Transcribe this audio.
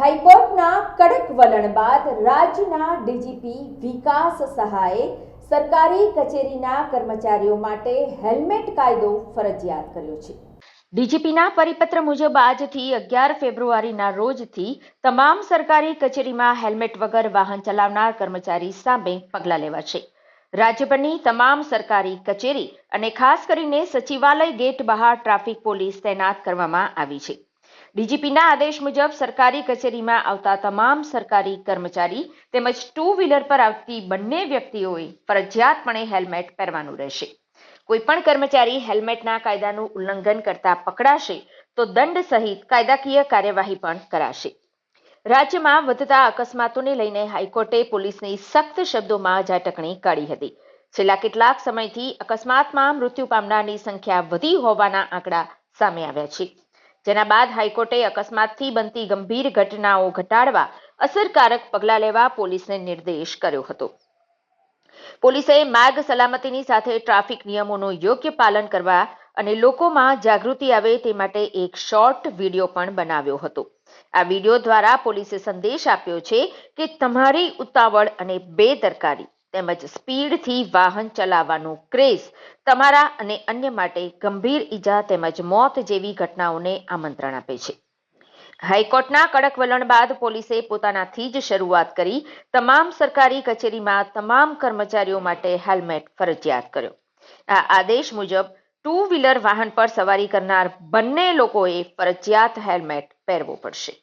હાઈકોર્ટના કડક વલણ બાદ રાજ્યના ડીજીપી વિકાસ સહાયે સરકારી કચેરીના કર્મચારીઓ માટે હેલ્મેટ કાયદો ફરજિયાત કર્યો છે. ડીજીપીના પરિપત્ર મુજબ આજથી અગિયાર ફેબ્રુઆરીના રોજથી તમામ સરકારી કચેરીમાં હેલ્મેટ વગર વાહન ચલાવનાર કર્મચારી સામે પગલાં લેવાશે રાજ્યભરની તમામ સરકારી કચેરી અને ખાસ કરીને સચિવાલય ગેટ બહાર ટ્રાફિક પોલીસ તૈનાત કરવામાં આવી છે. ડીજીપીના આદેશ મુજબ સરકારી કચેરીમાં આવતા તમામ સરકારી કર્મચારી તેમજ ટુ વ્હીલર પર આવતી બંને વ્યક્તિઓએ ફરજિયાતપણે હેલ્મેટ પહેરવાનું રહેશે. કોઈ પણ કર્મચારી હેલ્મેટના કાયદાનું ઉલ્લંઘન કરતા પકડાશે તો દંડ સહિત કાયદાકીય કાર્યવાહી પણ કરાશે. રાજ્યમાં વધતા અકસ્માતોને લઈને હાઈકોર્ટે પોલીસની સખ્ત શબ્દોમાં ઝાટકણી કાઢી હતી. છેલ્લા કેટલાક સમયથી અકસ્માતમાં મૃત્યુ પામનારની સંખ્યા વધી હોવાના આંકડા સામે આવ્યા છે. જેના બાદ હાઈકોર્ટે અકસ્માતથી બનતી ગંભીર ઘટનાઓ ઘટાડવા અસરકારક પગલાં લેવા પોલીસને નિર્દેશ કર્યો હતો. પોલીસે માર્ગ સલામતીની સાથે ટ્રાફિક નિયમોનું યોગ્ય પાલન કરવા અને લોકોમાં જાગૃતિ આવે તે માટે એક શોર્ટ વીડિયો પણ બનાવ્યો હતો. આ વીડિયો દ્વારા પોલીસે સંદેશ આપ્યો છે કે તમારી ઉતાવળ અને બેદરકારી તેમજ સ્પીડથી વાહન ચલાવવાનો ક્રેઝ, તમારા અને અન્ય માટે ગંભીર ઈજા તેમજ મોત જેવી ઘટનાઓને આમંત્રણ આપે છે. હાઈકોર્ટના કડક વલણ બાદ પોલીસે પોતાનાથી જ શરૂઆત કરી તમામ સરકારી કચેરીમાં તમામ કર્મચારીઓ માટે હેલ્મેટ ફરજિયાત કર્યો. આ આદેશ મુજબ ટુ વ્હીલર વાહન પર સવારી કરનાર બંને લોકોએ ફરજિયાત હેલ્મેટ પહેરવો પડશે.